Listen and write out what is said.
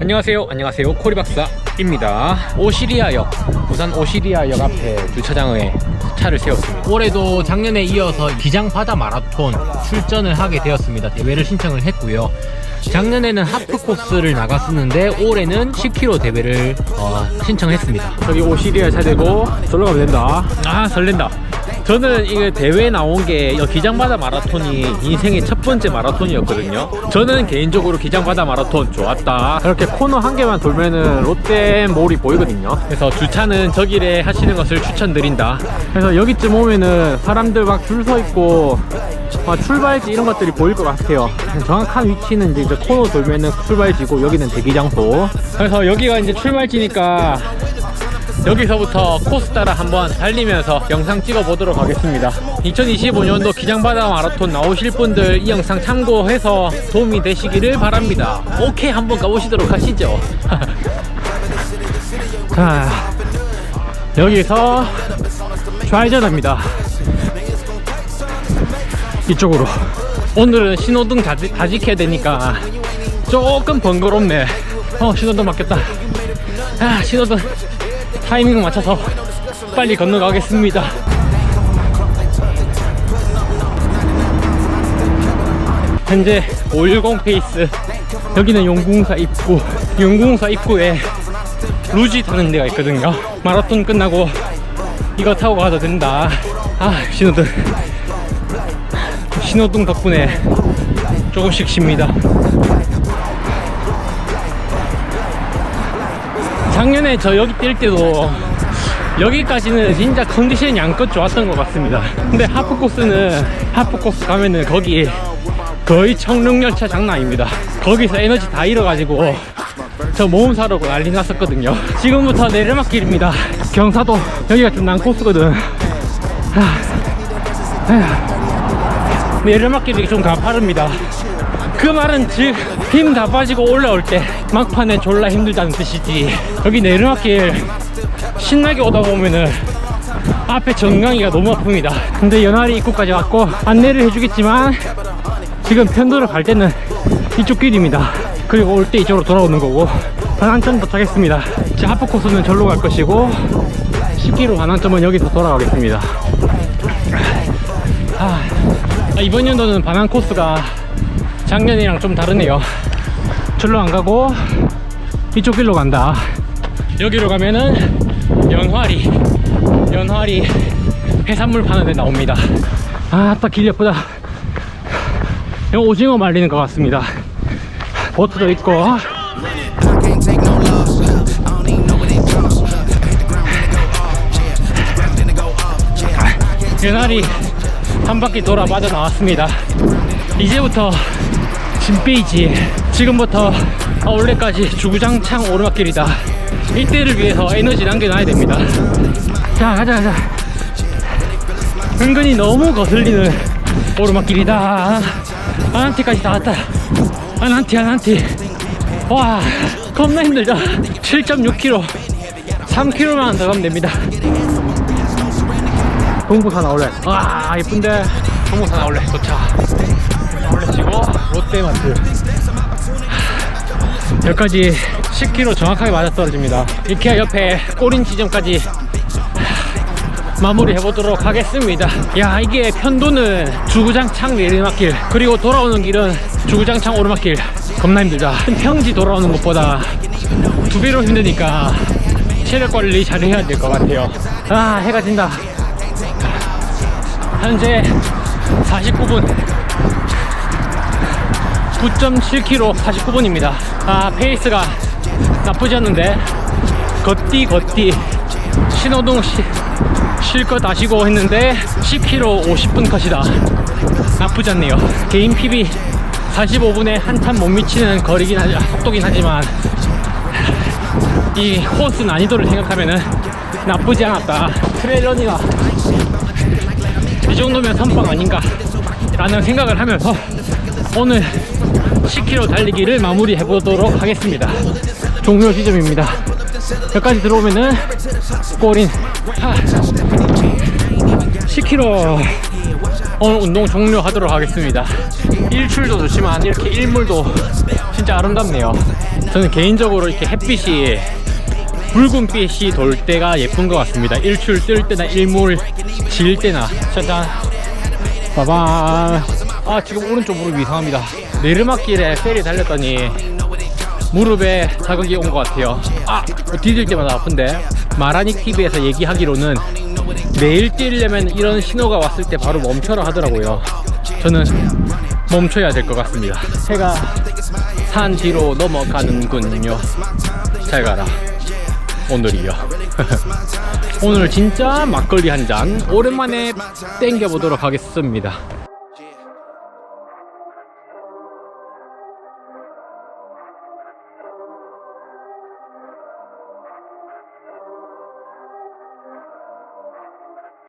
안녕하세요. 안녕하세요. 코리박사입니다. 오시리아역 부산 오시리아역 앞에 주차장에 차를 세웠습니다. 올해도 작년에 이어서 기장바다 마라톤 출전을 하게 되었습니다. 대회를 신청을 했고요. 작년에는 하프 코스를 나갔었는데 올해는 10km 대회를 어, 신청했습니다. 저기 오시리아 차 대고 절로 가면 된다. 아 설렌다 저는 이게 대회 나온 게 기장바다 마라톤이 인생의 첫 번째 마라톤이었거든요. 저는 개인적으로 기장바다 마라톤 좋았다. 그렇게 코너 한 개만 돌면은 롯데몰이 보이거든요. 그래서 주차는 저 길에 하시는 것을 추천드린다. 그래서 여기쯤 오면은 사람들 막 줄 서 있고 막 출발지 이런 것들이 보일 것 같아요. 정확한 위치는 이제 코너 돌면은 출발지고 여기는 대기 장소. 그래서 여기가 이제 출발지니까 여기서부터 코스 따라 한번 달리면서 영상 찍어 보도록 하겠습니다. 2025년도 기장바다 마라톤 나오실 분들 이 영상 참고해서 도움이 되시기를 바랍니다. 오케이 한번 가보시도록 하시죠. 자 여기서 좌회전합니다. 이쪽으로. 오늘은 신호등 다, 지- 다 지켜야 되니까 조금 번거롭네. 어 신호등 맞겠다. 아 신호등 타이밍 맞춰서 빨리 건너가겠습니다. 현재 510 페이스 여기는 용궁사 입구 용궁사 입구에 루지 타는 데가 있거든요. 마라톤 끝나고 이거 타고 가도 된다. 아 신호등. 신호등 덕분에 조금씩 쉽니다 작년에 저 여기 뛸 때도 여기까지는 진짜 컨디션이 양껏 좋았던 것 같습니다. 근데 하프 코스는 하프 코스 가면은 거기 거의 청룡열차 장난 아닙니다. 거기서 에너지 다 잃어가지고 저 모험 사려고 난리 났었거든요. 지금부터 내리막길입니다. 경사도 여기가 좀 난코스거든. 내리막길이 좀 가파릅니다. 그 말은 즉 힘 다 빠지고 올라올 때 막판에 졸라 힘들다는 뜻이지. 여기 내리막길 신나게 오다 보면은 앞에 정강이가 너무 아픕니다. 근데 연화리 입구까지 왔고 안내를 해주겠지만 지금 편도로 갈 때는 이쪽 길입니다. 그리고 올 때 이쪽으로 돌아오는 거고 반환점 도착했습니다. 제 하프 코스는 절로 갈 것이고 10km 반환점은 여기서 돌아가겠습니다. 아, 아, 이번 연도는 반환 코스가 작년이랑 좀 다르네요. 절로 안 가고 이쪽 길로 간다. 여기로 가면은 연화리, 연화리 해산물 파는 데 나옵니다. 아, 딱 길 예쁘다. 이거 오징어 말리는 것 같습니다. 보트도 있고. 연화리 한 바퀴 돌아 빠져 나왔습니다. 이제부터 진페이지 지금부터 아울렛까지 주구장창 오르막길이다. 이때를 위해서 에너지 남겨놔야 됩니다. 자 가자 가자. 은근히 너무 거슬리는 오르막길이다. 아난티까지 다 왔다. 아난티 아난티. 와 겁나 힘들다. 7.6km. 3km만 더 가면 됩니다. 동부산 아울렛 와 예쁜데 동부산 아울렛 도착 아울렛이고 롯데마트 하, 여기까지 10km 정확하게 맞아떨어집니다. 이케아 옆에 꼬린 지점까지 하, 마무리 해보도록 하겠습니다. 야 이게 편도는 주구장창 내리막길 그리고 돌아오는 길은 주구장창 오르막길. 겁나 힘들다. 평지 돌아오는 것보다 두 배로 힘드니까 체력 관리 잘 해야 될 것 같아요. 아 해가 진다. 현재 49분 9.7km 49분입니다. 아 페이스가 나쁘지 않는데. 걷디 걷디 신호등 시, 실컷 아시고 했는데 10km 50분 컷이다. 나쁘지 않네요. 개인 PB 45분에 한참 못 미치는 거리긴 하지 속도긴 하지만 이 코스 난이도를 생각하면은 나쁘지 않았다. 트레일러니가 이 정도면 선빵 아닌가 라는 생각을 하면서 오늘 10km 달리기를 마무리 해보도록 하겠습니다. 종료 지점입니다. 여기까지 들어오면은 꼬린 10km 오늘 운동 종료하도록 하겠습니다. 일출도 좋지만 이렇게 일몰도 진짜 아름답네요. 저는 개인적으로 이렇게 햇빛이 붉은빛이 돌 때가 예쁜 것 같습니다. 일출 뜰 때나 일몰 질 때나. 짜잔. 빠밤 아 지금 오른쪽 무릎이 이상합니다. 내르막길에 페리 달렸더니 무릎에 자극이 온 것 같아요. 아 뒤질 때마다 아픈데 마라닉 TV에서 얘기하기로는 내일 뛰려면 이런 신호가 왔을 때 바로 멈춰라 하더라고요. 저는 멈춰야 될 것 같습니다. 해가 산 뒤로 넘어가는군요. 잘 가라. 오늘이요. 오늘 진짜 막걸리 한 잔 오랜만에 땡겨 보도록 하겠습니다.